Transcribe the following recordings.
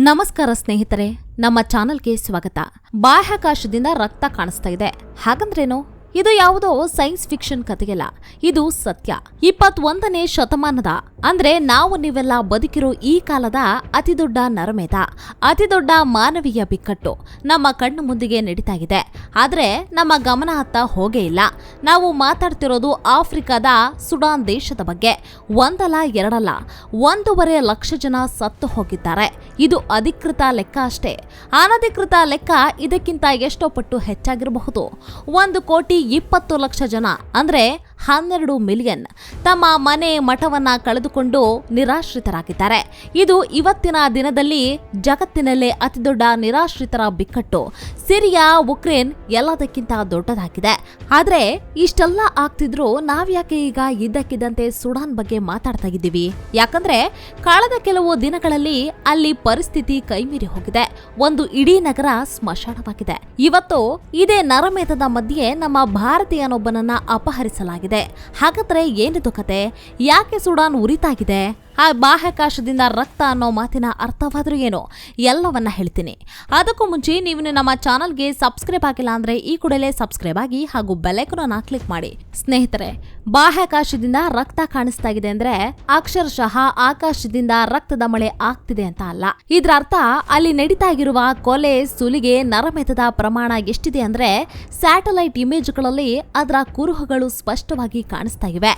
ನಮಸ್ಕಾರ ಸ್ನೇಹಿತರೆ ನಮ್ಮ ಚಾನೆಲ್ಗೆ ಸ್ವಾಗತ. ಬಾಹ್ಯಾಕಾಶದಿಂದ ರಕ್ತ ಕಾಣಿಸ್ತಾ ಇದೆ. ಹಾಗಂದ್ರೇನು? ಇದು ಯಾವುದೋ ಸೈನ್ಸ್ ಫಿಕ್ಷನ್ ಕಥೆಯಲ್ಲ ಇದು ಸತ್ಯ. ಇಪ್ಪತ್ತೊಂದನೇ ಶತಮಾನದ, ಅಂದ್ರೆ ನಾವು ನೀವೆಲ್ಲ ಬದುಕಿರೋ ಈ ಕಾಲದ ಅತಿದೊಡ್ಡ ನರಮೇಧ ಅತಿದೊಡ್ಡ ಮಾನವೀಯ ಬಿಕ್ಕಟ್ಟು ನಮ್ಮ ಕಣ್ಣು ಮುಂದಿಗೆ ನಡೀತಾ ಇದೆ ಆದ್ರೆ ನಮ್ಮ ಗಮನ ಹತ್ತ ಹೋಗೇ ಇಲ್ಲ. ನಾವು ಮಾತಾಡ್ತಿರೋದು ಆಫ್ರಿಕಾದ ಸುಡಾನ್ ದೇಶದ ಬಗ್ಗೆ. ಒಂದಲ್ಲ, ಎರಡಲ್ಲ, ಒಂದೂವರೆ ಲಕ್ಷ ಜನ ಸತ್ತು ಹೋಗಿದ್ದಾರೆ. ಇದು ಅಧಿಕೃತ ಲೆಕ್ಕ ಅಷ್ಟೇ. ಅನಧಿಕೃತ ಲೆಕ್ಕ ಇದಕ್ಕಿಂತ ಎಷ್ಟೋ ಪಟ್ಟು ಹೆಚ್ಚಾಗಿರಬಹುದು. ಒಂದು ಕೋಟಿ ಇಪ್ಪತ್ತು ಲಕ್ಷ ಜನ. ಅಂದ್ರೆ ಹನ್ನೆರಡು ಮಿಲಿಯನ್. ತಮ್ಮ ಮನೆ ಮಠವನ್ನ ಕಳೆದುಕೊಂಡು ನಿರಾಶ್ರಿತರಾಗಿದ್ದಾರೆ. ಇದು ಇವತ್ತಿನ ದಿನದಲ್ಲಿ ಜಗತ್ತಿನಲ್ಲೇ ಅತಿದೊಡ್ಡ ನಿರಾಶ್ರಿತರ ಬಿಕ್ಕಟ್ಟು. ಸಿರಿಯಾ, ಉಕ್ರೇನ್ ಎಲ್ಲದಕ್ಕಿಂತ ದೊಡ್ಡದಾಗಿದೆ. ಆದರೆ ಇಷ್ಟೆಲ್ಲ ಆಗ್ತಿದ್ರು ನಾವ್ಯಾಕೆ ಈಗ ಇದ್ದಕ್ಕಿದ್ದಂತೆ ಸುಡಾನ್ ಬಗ್ಗೆ ಮಾತಾಡ್ತಾ ಇದ್ದೀವಿ? ಯಾಕಂದ್ರೆ ಕಳೆದ ಕೆಲವು ದಿನಗಳಲ್ಲಿ ಅಲ್ಲಿ ಪರಿಸ್ಥಿತಿ ಕೈಮೀರಿ ಹೋಗಿದೆ. ಒಂದು ಇಡೀ ನಗರ ಸ್ಮಶಾನವಾಗಿದೆ. ಇವತ್ತು ಇದೇ ನರಮೇಧದ ಮಧ್ಯೆ ನಮ್ಮ ಭಾರತೀಯನೊಬ್ಬನನ್ನ ಅಪಹರಿಸಲಾಗಿದೆ. ಹಾಗಾದ್ರೆ ಏನಿದು ಕತೆ? ಯಾಕೆ ಸುಡಾನ್ ಉರಿತಾಗಿದೆ? ಆ ಬಾಹ್ಯಾಕಾಶದಿಂದ ರಕ್ತ ಅನ್ನೋ ಮಾತಿನ ಅರ್ಥವಾದರೂ ಏನು, ಎಲ್ಲವನ್ನ ಹೇಳ್ತೀನಿ. ಅದಕ್ಕೂ ಮುಂಚೆ ನೀವು ನಮ್ಮ ಚಾನಲ್ಗೆ ಸಬ್ಸ್ಕ್ರೈಬ್ ಆಗಿಲ್ಲ ಅಂದ್ರೆ ಈ ಕೂಡಲೇ ಸಬ್ಸ್ಕ್ರೈಬ್ ಆಗಿ ಹಾಗೂ ಬೆಲೆಕನ ಕ್ಲಿಕ್ ಮಾಡಿ. ಸ್ನೇಹಿತರೆ, ಬಾಹ್ಯಾಕಾಶದಿಂದ ರಕ್ತ ಕಾಣಿಸ್ತಾ ಇದೆ ಅಂದ್ರೆ ಅಕ್ಷರಶಃ ಆಕಾಶದಿಂದ ರಕ್ತದ ಮಳೆ ಆಗ್ತಿದೆ ಅಂತ ಅಲ್ಲ. ಇದ್ರ ಅರ್ಥ, ಅಲ್ಲಿ ನಡೀತಾ ಇರುವ ಕೊಲೆ, ಸುಲಿಗೆ ನರಮೆತದ ಪ್ರಮಾಣ ಎಷ್ಟಿದೆ ಅಂದ್ರೆ ಸ್ಯಾಟಲೈಟ್ ಇಮೇಜ್ಗಳಲ್ಲಿ ಅದರ ಕುರುಹುಗಳು ಸ್ಪಷ್ಟವಾಗಿ ಕಾಣಿಸ್ತಾ ಇವೆ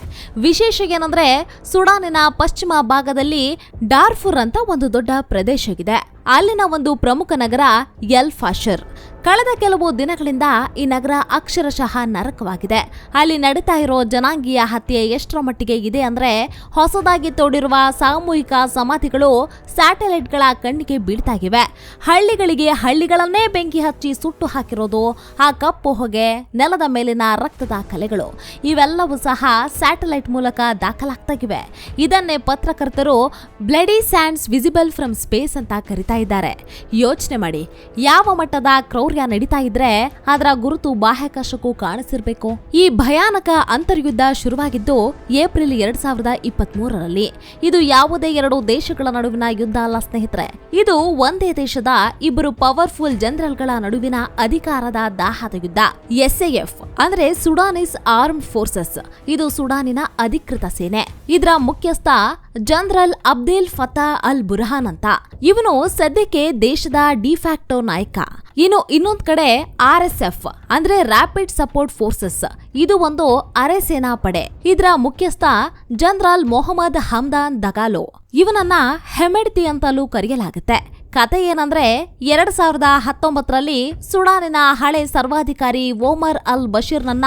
ವಿಶೇಷ ಏನಂದ್ರೆ ಸುಡಾನಿನ ಪಶ್ಚಿಮ ಭಾಗದಲ್ಲಿ ಡಾರ್ಫುರ್ ಅಂತ ಒಂದು ದೊಡ್ಡ ಪ್ರದೇಶವಿದೆ. ಅಲ್ಲಿನ ಒಂದು ಪ್ರಮುಖ ನಗರ ಎಲ್ ಫಾಷರ್ ಕಳೆದ ಕೆಲವು ದಿನಗಳಿಂದ ಈ ನಗರ ಅಕ್ಷರಶಃ ನರಕವಾಗಿದೆ. ಅಲ್ಲಿ ನಡೀತಾ ಇರೋ ಜನಾಂಗೀಯ ಹತ್ಯೆ ಎಷ್ಟರ ಮಟ್ಟಿಗೆ ಇದೆ ಅಂದ್ರೆ ಹೊಸದಾಗಿ ತೋಡಿರುವ ಸಾಮೂಹಿಕ ಸಮಾಧಿಗಳು ಸ್ಯಾಟಲೈಟ್ಗಳ ಕಣ್ಣಿಗೆ ಬೀಳ್ತಾ ಇವೆ. ಹಳ್ಳಿಗಳಿಗೆ ಹಳ್ಳಿಗಳನ್ನೇ ಬೆಂಕಿ ಹಚ್ಚಿ ಸುಟ್ಟು ಹಾಕಿರೋದು ಆ ಕಪ್ಪು ಹೊಗೆ, ನೆಲದ ಮೇಲಿನ ರಕ್ತದ ಕಲೆಗಳು. ಇವೆಲ್ಲವೂ ಸಹ ಸ್ಯಾಟಲೈಟ್ ಮೂಲಕ ದಾಖಲಾಗ್ತಾ ಇವೆ. ಇದನ್ನೇ ಪತ್ರಕರ್ತರು bloody sands visible from space ಅಂತ ಕರಿತಾ ಇದ್ದಾರೆ. ಯೋಚನೆ ಮಾಡಿ. ಯಾವ ಮಟ್ಟದ ಕ್ರೌರ್ಯ ನಡೀತಾ ಇದ್ರೆ ಅದರ ಗುರುತು ಬಾಹ್ಯಾಕಾಶಕ್ಕೂ ಕಾಣಿಸಿರ್ಬೇಕು. ಈ ಭಯಾನಕ ಅಂತರ್ಯುದ್ಧ ಶುರುವಾಗಿದ್ದು ಏಪ್ರಿಲ್ ಎರಡ್ ಸಾವಿರದ ಇಪ್ಪತ್ತ್ ಇದು ಯಾವುದೇ ಎರಡು ದೇಶಗಳ ನಡುವಿನ ಯುದ್ಧ ಅಲ್ಲ ಸ್ನೇಹಿತರೆ. ಇದು ಒಂದೇ ದೇಶದ ಇಬ್ಬರು ಪವರ್ಫುಲ್ ಜನರಲ್ಗಳ ನಡುವಿನ ಅಧಿಕಾರದ ದಾಹದ ಯುದ್ಧ. ಎಸ್ಎಎಫ್ ಅಂದ್ರೆ ಸುಡಾನಿಸ್ ಆರ್ಮ್ ಫೋರ್ಸಸ್. ಇದು ಸುಡಾನಿನ ಅಧಿಕೃತ ಸೇನೆ. ಇದರ ಮುಖ್ಯಸ್ಥ ಜನರಲ್ ಅಬ್ದೇಲ್ ಫತಾ ಅಲ್ ಬುರ್ಹಾನ್ ಅಂತ. ಇವನು ಸದ್ಯಕ್ಕೆ ದೇಶದ ಡಿಫ್ಯಾಕ್ಟೋ ನಾಯಕ. ಇನ್ನು ಇನ್ನೊಂದ್ ಕಡೆ ಆರ್ ಎಸ್ ಎಫ್, ಅಂದ್ರೆ ರ್ಯಾಪಿಡ್ ಸಪೋರ್ಟ್ ಫೋರ್ಸಸ್ ಇದು ಒಂದು ಅರೆ ಸೇನಾ ಪಡೆ. ಇದರ ಮುಖ್ಯಸ್ಥ ಜನರಲ್ ಮೊಹಮ್ಮದ್ ಹಮ್ದಾನ್ ದಗಾಲೋ. ಇವನನ್ನ ಹೆಮೆಡ್ತಿ ಅಂತಲೂ ಕರೆಯಲಾಗುತ್ತೆ. ಕತೆ ಏನಂದ್ರೆ, ಎರಡ್ ಸಾವಿರದ ಹತ್ತೊಂಬತ್ತರಲ್ಲಿ ಸುಡಾನಿನ ಹಳೆ ಸರ್ವಾಧಿಕಾರಿ ಓಮರ್ ಅಲ್ ಬಶೀರ್ನನ್ನ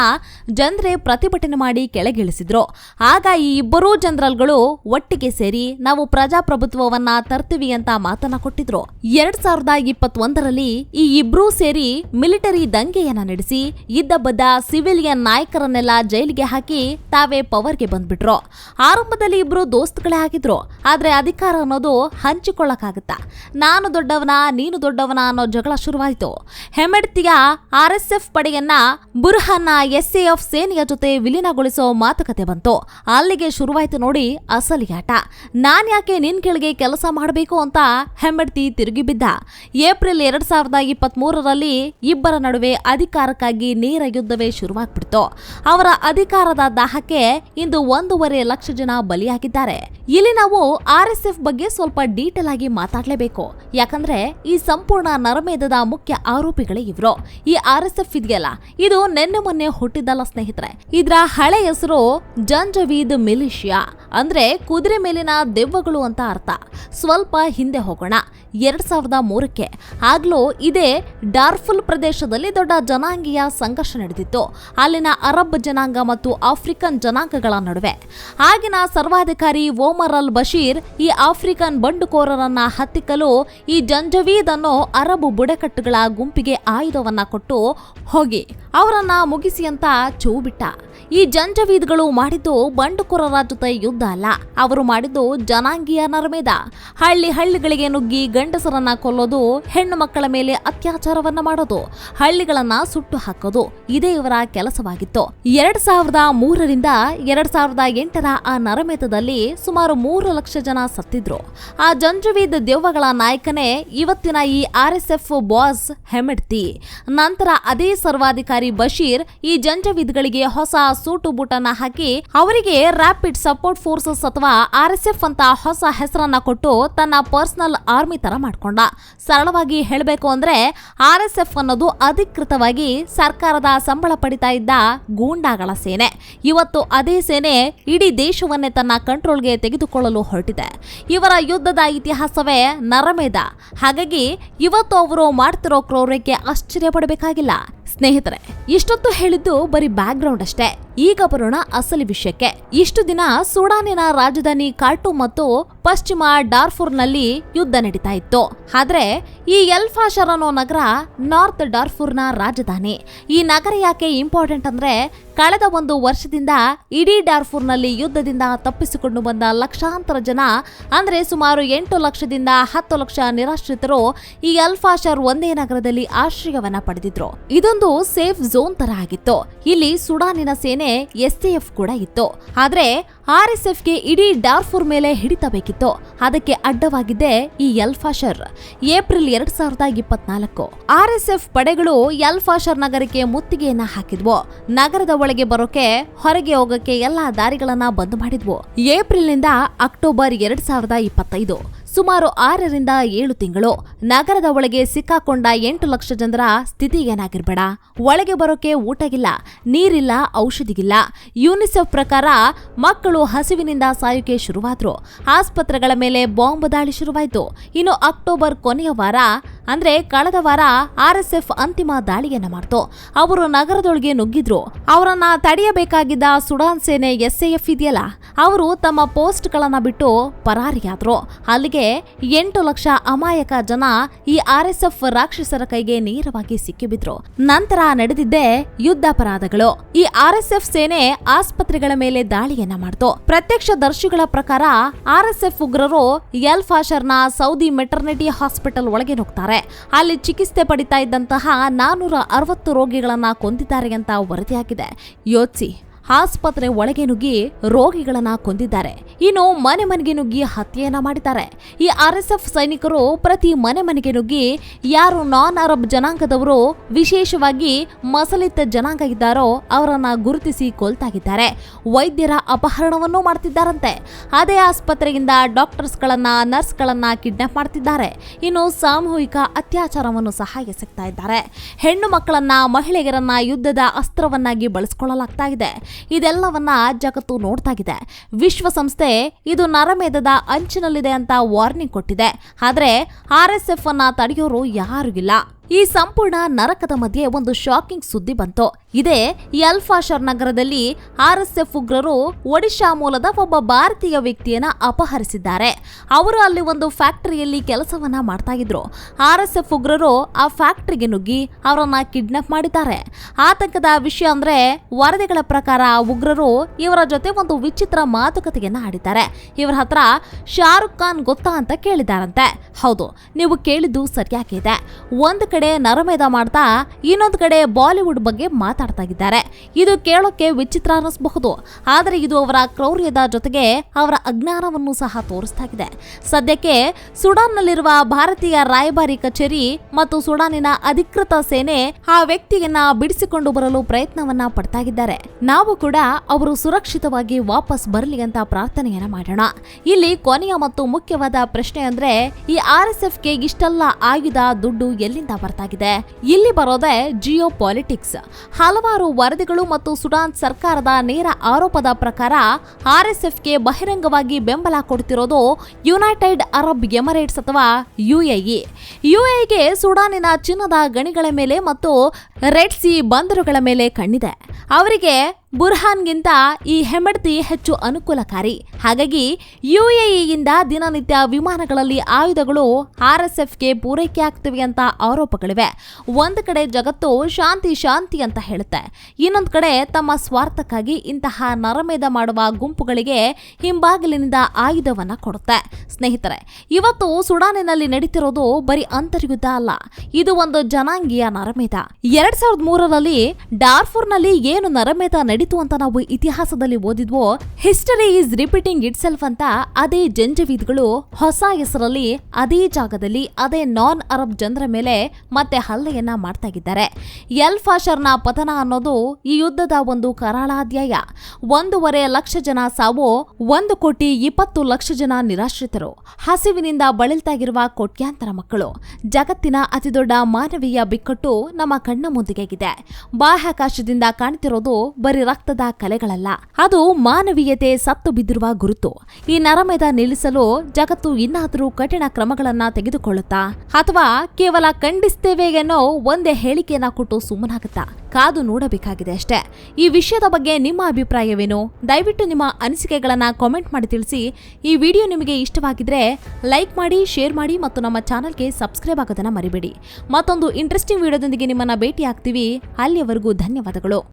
ಜನರೇ ಪ್ರತಿಭಟನೆ ಮಾಡಿ ಕೆಳಗಿಳಿಸಿದ್ರು. ಆಗ ಈ ಇಬ್ಬರೂ ಜನರಲ್ಗಳು ಒಟ್ಟಿಗೆ ಸೇರಿ ನಾವು ಪ್ರಜಾಪ್ರಭುತ್ವವನ್ನ ತರ್ತೀವಿ ಅಂತ ಮಾತನ್ನ ಕೊಟ್ಟಿದ್ರು. ಎರಡ್ ಸಾವಿರದ ಇಪ್ಪತ್ತೊಂದರಲ್ಲಿ ಈ ಇಬ್ರೂ ಸೇರಿ ಮಿಲಿಟರಿ ದಂಗೆಯನ್ನ ನಡೆಸಿ, ಇದ್ದ ಬದ್ದ ಸಿವಿಲಿಯನ್ ನಾಯಕರನ್ನೆಲ್ಲ ಜೈಲಿಗೆ ಹಾಕಿ ತಾವೇ ಪವರ್ಗೆ ಬಂದ್ಬಿಟ್ರು. ಆರಂಭದಲ್ಲಿ ಇಬ್ರು ದೋಸ್ತ್ಗಳೇ ಆಗಿದ್ರು. ಆದ್ರೆ ಅಧಿಕಾರ ಅನ್ನೋದು ಹಂಚಿಕೊಳ್ಳಕ್ಕಾಗತ್ತಾ? ನಾನು ದೊಡ್ಡವನ, ನೀನು ದೊಡ್ಡವನ ಅನ್ನೋ ಜಗಳ ಶುರುವಾಯಿತು. ಹೆಮ್ಮೆಡ್ತಿಯ ಆರ್ ಎಸ್ ಎಫ್ ಪಡೆಯನ್ನ ಬುರ್ಹನ್ನ ಎಸ್ ಎಫ್ ಸೇನೆಯ ಜೊತೆ ವಿಲೀನಗೊಳಿಸೋ ಮಾತುಕತೆ ಬಂತು. ಅಲ್ಲಿಗೆ ಶುರುವಾಯಿತು ನೋಡಿ ಅಸಲಿಯಾಟ. ನಾನ್ ಯಾಕೆ ನಿನ್ ಕೆಳಗೆ ಕೆಲಸ ಮಾಡಬೇಕು ಅಂತ ಹೆಮ್ಮೆಡ್ತಿ ತಿರುಗಿ ಬಿದ್ದ. ಏಪ್ರಿಲ್ ಎರಡ್ ಸಾವಿರದ ಇಪ್ಪತ್ತ್ ಮೂರರಲ್ಲಿ ಇಬ್ಬರ ನಡುವೆ ಅಧಿಕಾರಕ್ಕಾಗಿ ನೇರ ಯುದ್ಧವೇ ಶುರುವಾಗ್ಬಿಡ್ತು. ಅವರ ಅಧಿಕಾರದ ದಾಹಕ್ಕೆ ಇಂದು ಒಂದೂವರೆ ಲಕ್ಷ ಜನ ಬಲಿಯಾಗಿದ್ದಾರೆ. ಇಲ್ಲಿ ನಾವು ಆರ್ ಎಸ್ ಎಫ್ ಬಗ್ಗೆ ಸ್ವಲ್ಪ ಡೀಟೇಲ್ ಆಗಿ ಮಾತಾಡ್ಲೇಬೇಕು. ಯಾಕಂದ್ರೆ ಈ ಸಂಪೂರ್ಣ ನರಮೇಧದ ಮುಖ್ಯ ಆರೋಪಿಗಳೇ ಇವರು. ಈ ಆರ್ ಎಸ್ ಎಫ್ ಇದೆಯಲ್ಲ, ಇದು ನೆನ್ನೆ ಮೊನ್ನೆ ಹುಟ್ಟಿದ್ದಲ್ಲ ಸ್ನೇಹಿತರೆ. ಇದರ ಹಳೆ ಹೆಸರು ಜಂಜವೀದ್ ಮಿಲಿಷಿಯಾ. ಅಂದ್ರೆ ಕುದುರೆ ಮೇಲಿನ ದೆವ್ವಗಳು ಅಂತ ಅರ್ಥ. ಸ್ವಲ್ಪ ಹಿಂದೆ ಹೋಗೋಣ. ಎರಡ್ ಸಾವಿರದ ಮೂರಕ್ಕೆ. ಆಗ್ಲೂ ಇದೇ ಡಾರ್ಫುಲ್ ಪ್ರದೇಶದಲ್ಲಿ ದೊಡ್ಡ ಜನಾಂಗೀಯ ಸಂಘರ್ಷ ನಡೆದಿತ್ತು. ಅಲ್ಲಿನ ಅರಬ್ ಜನಾಂಗ ಮತ್ತು ಆಫ್ರಿಕನ್ ಜನಾಂಗಗಳ ನಡುವೆ. ಆಗಿನ ಸರ್ವಾಧಿಕಾರಿ ಓಮರ್ ಅಲ್ ಬಶೀರ್ ಈ ಆಫ್ರಿಕನ್ ಬಂಡುಕೋರರನ್ನ ಹತ್ತಿಕ್ಕಲು ಈ ಜಂಜವೀದ್ ಅರಬು ಅರಬ್ ಬುಡಕಟ್ಟುಗಳ ಗುಂಪಿಗೆ ಆಯುಧವನ್ನ ಕೊಟ್ಟು ಹೋಗಿ. ಅವರನ್ನ ಮುಗಿಸಿ ಅಂತ ಚೂ ಬಿಟ್ಟ ಈ ಜಂಜವೀದ್ಗಳು ಮಾಡಿದ್ದು ಬಂಡುಕೋರರ ಜೊತೆ ಯುದ್ಧ ಅಲ್ಲ. ಅವರು ಮಾಡಿದ್ದು ಜನಾಂಗೀಯ ನರ್ಮೇದ ಹಳ್ಳಿ ಹಳ್ಳಿಗಳಿಗೆ ನುಗ್ಗಿ ಗಂಡಸರನ್ನ ಕೊಲ್ಲೋದು, ಹೆಣ್ಣು ಮಕ್ಕಳ ಮೇಲೆ ಅತ್ಯಾಚಾರವನ್ನ ಮಾಡೋದು, ಹಳ್ಳಿಗಳನ್ನ ಸುಟ್ಟು ಹಾಕೋದು, ಇದೇ ಇವರ ಕೆಲಸವಾಗಿತ್ತು. ಎರಡ್ ಸಾವಿರದ ಮೂರರಿಂದ ಎರಡ್ ಸಾವಿರದ ಎಂಟರ ಆ ನರಮೇತದಲ್ಲಿ ಸುಮಾರು ಮೂರು ಲಕ್ಷ ಜನ ಸತ್ತಿದ್ರು. ಆ ಜಂಜವೀದ್ ದೆವ್ವಗಳ ನಾಯಕನೇ ಇವತ್ತಿನ ಈ R S F boss Hemedti ನಂತರ ಅದೇ ಸರ್ವಾಧಿಕಾರಿ ಬಶೀರ್ ಈ ಜಂಜವಿದ್ಗಳಿಗೆ ಹೊಸ ಸೂಟು ಬೂಟನ್ನ ಹಾಕಿ ಅವರಿಗೆ ರ್ಯಾಪಿಡ್ ಸಪೋರ್ಟ್ ಫೋರ್ಸಸ್ ಅಥವಾ ಆರ್ ಎಸ್ ಎಫ್ ಅಂತ ಹೊಸ ಹೆಸರನ್ನ ಕೊಟ್ಟು ತನ್ನ ಪರ್ಸನಲ್ ಆರ್ಮಿ ತರ ಮಾಡ್ಕೊಂಡ. ಸರಳವಾಗಿ ಹೇಳಬೇಕು ಅಂದ್ರೆ ಆರ್ ಎಸ್ ಎಫ್ ಅನ್ನೋದು ಅಧಿಕೃತವಾಗಿ ಸರ್ಕಾರದ ಸಂಬಳ ಪಡಿತಾ ಇದ್ದ ಗೂಂಡಾಗಳ ಸೇನೆ. ಇವತ್ತು ಅದೇ ಸೇನೆ ಇಡೀ ದೇಶವನ್ನೇ ತನ್ನ ಕಂಟ್ರೋಲ್ಗೆ ತೆಗೆದುಕೊಳ್ಳಲು ಹೊರಟಿದೆ. ಇವರ ಯುದ್ಧದ ಇತಿಹಾಸವೇ ನರಮೇಧ. ಹಾಗಾಗಿ ಇವತ್ತು ಅವರು ಮಾಡ್ತಿರೋ ಕ್ರೌರ್ಯಕ್ಕೆ ಆಶ್ಚರ್ಯ ಪಡಬೇಕಾಗಿಲ್ಲ. ಸ್ನೇಹಿತರೆ, ಇಷ್ಟೊತ್ತು ಹೇಳಿದ್ದು ಬರೀ ಬ್ಯಾಕ್ ಗ್ರೌಂಡ್ ಅಷ್ಟೇ. ಈಗ ಬರೋಣ ಅಸಲಿ ವಿಷಯಕ್ಕೆ. ಇಷ್ಟು ದಿನ ಸುಡಾನಿನ ರಾಜಧಾನಿ ಕಾರ್ಟು ಮತ್ತು ಪಶ್ಚಿಮ ಡಾರ್ಫುರ್ನಲ್ಲಿ ಯುದ್ಧ ನಡೀತಾ ಇತ್ತು. ಆದ್ರೆ, ಈ ಎಲ್ಫಾಶರ್ ಅನ್ನೋ ನಗರ ನಾರ್ತ್ ಡಾರ್ಫುರ್ನ ರಾಜಧಾನಿ. ಈ ನಗರ ಯಾಕೆ ಇಂಪಾರ್ಟೆಂಟ್ ಅಂದ್ರೆ, ಕಳೆದ ಒಂದು ವರ್ಷದಿಂದ ಇಡೀ ಡಾರ್ಫುರ್ನಲ್ಲಿ ಯುದ್ಧದಿಂದ ತಪ್ಪಿಸಿಕೊಂಡು ಬಂದ ಲಕ್ಷಾಂತರ ಜನ, ಅಂದ್ರೆ ಸುಮಾರು ಎಂಟು ಲಕ್ಷದಿಂದ ಹತ್ತು ಲಕ್ಷ ನಿರಾಶ್ರಿತರು ಈ ಎಲ್ಫಾಶರ್ ಒಂದೇ ನಗರದಲ್ಲಿ ಆಶ್ರಯವನ್ನ ಪಡೆದಿದ್ರು. ಇದೊಂದು ಸೇಫ್ ಝೋನ್ ತರ ಆಗಿತ್ತು. ಇಲ್ಲಿ ಸುಡಾನಿನ ಸೇನೆ ಎಸ್ಟಿಎಫ್ ಕೂಡ ಇತ್ತು. ಆದ್ರೆ ಆರ್ ಎಸ್ ಎಫ್ಗೆ ಇಡೀ ಡಾರ್ಫುರ್ ಮೇಲೆ ಹಿಡಿತಬೇಕಿತ್ತು. ಅದಕ್ಕೆ ಅಡ್ಡವಾಗಿದೆ ಈ ಎಲ್ಫಾಶರ್ ಏಪ್ರಿಲ್ ಎರಡ್ ಸಾವಿರದ ಇಪ್ಪತ್ನಾಲ್ಕು. ಆರ್ ಎಸ್ ಎಫ್ ಪಡೆಗಳು ಎಲ್ಫಾಶರ್ ನಗರಕ್ಕೆ ಮುತ್ತಿಗೆಯನ್ನ ಹಾಕಿದ್ವು. ನಗರದ ಒಳಗೆ ಬರೋಕೆ, ಹೊರಗೆ ಹೋಗಕ್ಕೆ ಎಲ್ಲಾ ದಾರಿಗಳನ್ನ ಬಂದ್ ಮಾಡಿದ್ವು. ಏಪ್ರಿಲ್ನಿಂದ ಅಕ್ಟೋಬರ್ ಎರಡ್ ಸಾವಿರದ ಇಪ್ಪತ್ತೈದು. ಸುಮಾರು ಆರರಿಂದ ಏಳು ತಿಂಗಳು. ನಗರದ ಒಳಗೆ ಸಿಕ್ಕಾಕೊಂಡ ಎಂಟು ಲಕ್ಷ ಜನರ ಸ್ಥಿತಿ ಏನಾಗಿರ್ಬೇಡ. ಒಳಗೆ ಬರೋಕೆ ಊಟಗಿಲ್ಲ, ನೀರಿಲ್ಲ, ಔಷಧಿಗಿಲ್ಲ. ಯುನಿಸೆಫ್ ಪ್ರಕಾರ ಮಕ್ಕಳು ಹಸಿವಿನಿಂದ ಸಾಯೋಕೆ ಶುರುವಾದ್ರು. ಆಸ್ಪತ್ರೆಗಳ ಮೇಲೆ ಬಾಂಬ್ ದಾಳಿ ಶುರುವಾಯಿತು. ಇನ್ನು ಅಕ್ಟೋಬರ್ ಕೊನೆಯ ವಾರ, ಅಂದ್ರೆ ಕಳೆದ ವಾರ ಆರ್ಎಸ್ಎಫ್ ಎಸ್ ಎಫ್ ಅಂತಿಮ ದಾಳಿಯನ್ನ ಮಾಡ್ತು. ಅವರು ನಗರದೊಳಗೆ ನುಗ್ಗಿದ್ರು. ಅವರನ್ನ ತಡೆಯಬೇಕಾಗಿದ್ದ ಸುಡಾನ್ ಸೇನೆ ಎಸ್ಎಎಫ್ ಇದೆಯಲ್ಲ, ಅವರು ತಮ್ಮ ಪೋಸ್ಟ್ಗಳನ್ನ ಬಿಟ್ಟು ಪರಾರಿಯಾದ್ರು. ಅಲ್ಲಿಗೆ ಎಂಟು ಲಕ್ಷ ಅಮಾಯಕ ಜನ ಈ ಆರ್ ಎಸ್ ಎಫ್ ರಾಕ್ಷಸರ ಕೈಗೆ ನೇರವಾಗಿ ಸಿಕ್ಕಿಬಿದ್ರು. ನಂತರ ನಡೆದಿದ್ದೇ ಯುದ್ಧಾಪರಾಧಗಳು. ಈ ಆರ್ ಎಸ್ ಎಫ್ ಸೇನೆ ಆಸ್ಪತ್ರೆಗಳ ಮೇಲೆ ದಾಳಿಯನ್ನ ಮಾಡ್ತು. ಪ್ರತ್ಯಕ್ಷದರ್ಶಿಗಳ ಪ್ರಕಾರ ಆರ್ ಎಸ್ ಎಫ್ ಉಗ್ರರು ಎಲ್ ಫಾಷರ್ನ ಸೌದಿ ಮೆಟರ್ನಿಟಿ ಹಾಸ್ಪಿಟಲ್ ಒಳಗೆ ನುಗ್ತಾರೆ. ಅಲ್ಲಿ ಚಿಕಿತ್ಸೆ ಪಡಿತಾ ಇದ್ದಂತಹ ನಾನೂರ ಅರವತ್ತು ರೋಗಿಗಳನ್ನ ಕೊಂದಿದ್ದಾರೆ ಅಂತ ವರದಿಯಾಗಿದೆ. ಯೋಚಿಸಿ. ಆಸ್ಪತ್ರೆ ಒಳಗೆ ನುಗ್ಗಿ ರೋಗಿಗಳನ್ನ ಕೊಂದಿದ್ದಾರೆ. ಇನ್ನು ಮನೆ ಮನೆಗೆ ನುಗ್ಗಿ ಹತ್ಯೆಯನ್ನ ಮಾಡಿದ್ದಾರೆ. ಈ ಆರ್ ಎಸ್ ಎಫ್ ಸೈನಿಕರು ಪ್ರತಿ ಮನೆ ಮನೆಗೆ ನುಗ್ಗಿ ಯಾರು ನಾನ್ ಅರಬ್ ಜನಾಂಗದವರು ವಿಶೇಷವಾಗಿ ಮಸಲಿತ್ತ ಜನಾಂಗ ಇದ್ದಾರೋ ಅವರನ್ನ ಗುರುತಿಸಿ ಕೊಲ್ತಾಗಿದ್ದಾರೆ. ವೈದ್ಯರ ಅಪಹರಣವನ್ನು ಮಾಡ್ತಿದ್ದಾರಂತೆ. ಅದೇ ಆಸ್ಪತ್ರೆಯಿಂದ ಡಾಕ್ಟರ್ಸ್ಗಳನ್ನ, ನರ್ಸ್ಗಳನ್ನ ಕಿಡ್ನಾಪ್ ಮಾಡ್ತಿದ್ದಾರೆ. ಇನ್ನು ಸಾಮೂಹಿಕ ಅತ್ಯಾಚಾರವನ್ನು ಸಹ ಎಸಗ್ತಾ ಇದ್ದಾರೆ. ಹೆಣ್ಣು ಮಕ್ಕಳನ್ನ ಮಹಿಳೆಯರನ್ನ ಯುದ್ಧದ ಅಸ್ತ್ರವನ್ನಾಗಿ ಬಳಸಿಕೊಳ್ಳಲಾಗ್ತಾ ಇದೆ. ಇದೆಲ್ಲವನ್ನ ಜಗತ್ತು ನೋಡ್ತಾಗಿದೆ ವಿಶ್ವಸಂಸ್ಥೆ ಇದು ನರಮೇಧದ ಅಂಚಿನಲ್ಲಿದೆ ಅಂತ ವಾರ್ನಿಂಗ್ ಕೊಟ್ಟಿದೆ. ಆದ್ರೆ ಆರ್ ಎಸ್ ಎಫ್ ಅನ್ನ ತಡೆಯೋರು ಯಾರು ಇಲ್ಲ. ಈ ಸಂಪೂರ್ಣ ನರಕದ ಮಧ್ಯೆ ಒಂದು ಶಾಕಿಂಗ್ ಸುದ್ದಿ ಬಂತು. ಇದೇ ಯಲ್ಫಾಶರ್ ನಗರದಲ್ಲಿ ಆರ್ ಎಸ್ ಎಫ್ ಉಗ್ರರು ಒಡಿಶಾ ಮೂಲದ ಒಬ್ಬ ಭಾರತೀಯ ವ್ಯಕ್ತಿಯನ್ನ ಅಪಹರಿಸಿದ್ದಾರೆ. ಅವರು ಅಲ್ಲಿ ಒಂದು ಫ್ಯಾಕ್ಟರಿಯಲ್ಲಿ ಕೆಲಸವನ್ನ ಮಾಡ್ತಾ ಇದ್ರು. ಆರ್ ಎಸ್ ಎಫ್ ಉಗ್ರರು ಆ ಫ್ಯಾಕ್ಟರಿಗೆ ನುಗ್ಗಿ ಅವರನ್ನ ಕಿಡ್ನಾಪ್ ಮಾಡಿದ್ದಾರೆ. ಆತಂಕದ ವಿಷಯ ಅಂದ್ರೆ ವರದಿಗಳ ಪ್ರಕಾರ ಉಗ್ರರು ಇವರ ಜೊತೆ ಒಂದು ವಿಚಿತ್ರ ಮಾತುಕತೆಯನ್ನ ಆಡಿದ್ದಾರೆ. ಇವರ ಹತ್ರ ಶಾರುಖ್ ಖಾನ್ ಗೊತ್ತಾ ಅಂತ ಕೇಳಿದಾರಂತೆ. ಹೌದು, ನೀವು ಕೇಳಿದ್ದು ಸರಿಯಾಗಿದೆ. ಒಂದು ಕಡೆ ನರಮೇಧ ಮಾಡ್ತಾ, ಇನ್ನೊಂದು ಕಡೆ ಬಾಲಿವುಡ್ ಬಗ್ಗೆ ಮಾತಾಡ್ತಾ ಇದ್ದಾರೆ ಇದು ಕೇಳೋಕೆ ವಿಚಿತ್ರ ಅನ್ನಿಸಬಹುದು ಆದರೆ ಇದು ಅವರ ಕ್ರೌರ್ಯದ ಜೊತೆಗೆ ಅವರ ಅಜ್ಞಾನವನ್ನು ಸಹ ತೋರಿಸ್ತಾ ಇದೆ ಸದ್ಯಕ್ಕೆ ಸುಡಾನ್ನಲ್ಲಿರುವ ಭಾರತೀಯ ರಾಯಭಾರಿ ಕಚೇರಿ ಮತ್ತು ಸುಡಾನಿನ ಅಧಿಕೃತ ಸೇನೆ ಆ ವ್ಯಕ್ತಿಯನ್ನ ಬಿಡಿಸಿಕೊಂಡು ಬರಲು ಪ್ರಯತ್ನವನ್ನ ಪಡ್ತಾ ಇದ್ದಾರೆ ನಾವು ಕೂಡ ಅವರು ಸುರಕ್ಷಿತವಾಗಿ ವಾಪಸ್ ಬರಲಿ ಅಂತ ಪ್ರಾರ್ಥನೆಯನ್ನ ಮಾಡೋಣ. ಇಲ್ಲಿ ಕೊನೆಯ ಮತ್ತು ಮುಖ್ಯವಾದ ಪ್ರಶ್ನೆ ಅಂದ್ರೆ, ಈ ಆರ್ ಎಸ್ ಎಫ್ಗೆ ಇಷ್ಟೆಲ್ಲ ಆಯುಧ, ದುಡ್ಡು ಎಲ್ಲಿಂದ ಬರ್ತಾಗಿದೆ? ಇಲ್ಲಿ ಬರೋದೇ ಜಿಯೋ ಪಾಲಿಟಿಕ್ಸ್. ಹಲವಾರು ವರದಿಗಳು ಮತ್ತು ಸುಡಾನ್ ಸರ್ಕಾರದ ನೇರ ಆರೋಪದ ಪ್ರಕಾರ ಆರ್ಎಸ್ಎಫ್ಗೆ ಬಹಿರಂಗವಾಗಿ ಬೆಂಬಲ ಕೊಡ್ತಿರೋದು ಯುನೈಟೆಡ್ ಅರಬ್ ಎಮರೇಟ್ಸ್ ಅಥವಾ ಯುಎಇ. ಯುಎಇಗೆ ಸುಡಾನಿನ ಚಿನ್ನದ ಗಣಿಗಳ ಮೇಲೆ ಮತ್ತು ರೆಡ್ ಸಿ ಬಂದರುಗಳ ಮೇಲೆ ಕಣ್ಣಿದೆ. ಅವರಿಗೆ ಬುರ್ಹಾನ್ಗಿಂತ ಈ ಹೆಮಡ್ತಿ ಹೆಚ್ಚು ಅನುಕೂಲಕಾರಿ. ಹಾಗಾಗಿ ಯುಎಇಯಿಂದ ದಿನನಿತ್ಯ ವಿಮಾನಗಳಲ್ಲಿ ಆಯುಧಗಳು ಆರ್ಎಸ್ಎಫ್ಗೆ ಪೂರೈಕೆ ಆಗ್ತಿವೆ ಅಂತ ಆರೋಪಗಳಿವೆ. ಒಂದು ಕಡೆ ಜಗತ್ತು ಶಾಂತಿ ಶಾಂತಿ ಅಂತ ಹೇಳುತ್ತೆ. ಇನ್ನೊಂದು ಕಡೆ ತಮ್ಮ ಸ್ವಾರ್ಥಕ್ಕಾಗಿ ಇಂತಹ ನರಮೇಧ ಮಾಡುವ ಗುಂಪುಗಳಿಗೆ ಹಿಂಬಾಗಿಲಿನಿಂದ ಆಯುಧವನ್ನ ಕೊಡುತ್ತೆ. ಸ್ನೇಹಿತರೆ, ಇವತ್ತು ಸುಡಾನಿನಲ್ಲಿ ನಡೀತಿರೋದು ಬರೀ ಅಂತರ್ಯುದ್ಧ ಅಲ್ಲ. ಇದು ಒಂದು ಜನಾಂಗೀಯ ನರಮೇಧ. ಎರಡ್ ಸಾವಿರದ ಮೂರರಲ್ಲಿ ಡಾರ್ಫುರ್ನಲ್ಲಿ ಏನು ನರಮೇಧ ಅಂತ ನಾವು ಇತಿಹಾಸದಲ್ಲಿ ಓದಿದ್ವೋ history is repeating itself ಅಂತ ಅದೇ ಜಂಜವೀದ್ಗಳು ಹೊಸ ಹೆಸರಲ್ಲಿ ಅದೇ ಜಾಗದಲ್ಲಿ ಅದೇ ನಾನ್ ಅರಬ್ ಜನರ ಮೇಲೆ ಮತ್ತೆ ಹಲ್ಲೆಯನ್ನ ಮಾಡ್ತಾ ಇದ್ದಾರೆ. ಎಲ್ ಫಾಷರ್ನ ಪತನ ಅನ್ನೋದು ಈ ಯುದ್ಧದ ಒಂದು ಕರಾಳಾಧ್ಯಾಯ. ಒಂದೂವರೆ ಲಕ್ಷ ಜನ ಸಾವು, ಒಂದು ಕೋಟಿ ಇಪ್ಪತ್ತು ಲಕ್ಷ ಜನ ನಿರಾಶ್ರಿತರು. ಹಸಿವಿನಿಂದ ಬಳಲ್ತಾಗಿರುವ ಕೋಟ್ಯಾಂತರ ಮಕ್ಕಳು. ಜಗತ್ತಿನ ಅತಿದೊಡ್ಡ ಮಾನವೀಯ ಬಿಕ್ಕಟ್ಟು ನಮ್ಮ ಕಣ್ಣ ಮುಂದಿಗೆಗಿದೆ ಬಾಹ್ಯಾಕಾಶದಿಂದ ಕಾಣ್ತಿರೋದು ಬರೀ ರಕ್ತದ ಕಲೆಗಳಲ್ಲ. ಅದು ಮಾನವೀಯತೆ ಸತ್ತು ಬಿದ್ದಿರುವ ಗುರುತು. ಈ ನರಮೇಧ ನಿಲ್ಲಿಸಲು ಜಗತ್ತು ಇನ್ನಾದರೂ ಕಠಿಣ ಕ್ರಮಗಳನ್ನ ತೆಗೆದುಕೊಳ್ಳುತ್ತಾ? ಅಥವಾ ಕೇವಲ ಖಂಡಿಸ್ತೇವೆ ಅನ್ನೋ ಒಂದೇ ಹೇಳಿಕೆಯನ್ನ ಕೊಟ್ಟು ಸುಮ್ಮನಾಗುತ್ತಾ? ಕಾದು ನೋಡಬೇಕಾಗಿದೆ ಅಷ್ಟೇ. ಈ ವಿಷಯದ ಬಗ್ಗೆ ನಿಮ್ಮ ಅಭಿಪ್ರಾಯವೇನು? ದಯವಿಟ್ಟು ನಿಮ್ಮ ಅನಿಸಿಕೆಗಳನ್ನ ಕಾಮೆಂಟ್ ಮಾಡಿ ತಿಳಿಸಿ. ಈ ವಿಡಿಯೋ ನಿಮಗೆ ಇಷ್ಟವಾಗಿದ್ರೆ ಲೈಕ್ ಮಾಡಿ ಶೇರ್ ಮಾಡಿ ಮತ್ತು ನಮ್ಮ ಚಾನಲ್ಗೆ ಸಬ್ಸ್ಕ್ರೈಬ್ ಆಗೋದನ್ನ ಮರಿಬೇಡಿ. ಮತ್ತೊಂದು ಇಂಟ್ರೆಸ್ಟಿಂಗ್ ವಿಡಿಯೋದೊಂದಿಗೆ ನಿಮ್ಮನ್ನ ಭೇಟಿ ಆಗ್ತೀವಿ ಅಲ್ಲಿಯವರೆಗೂ ಧನ್ಯವಾದಗಳು.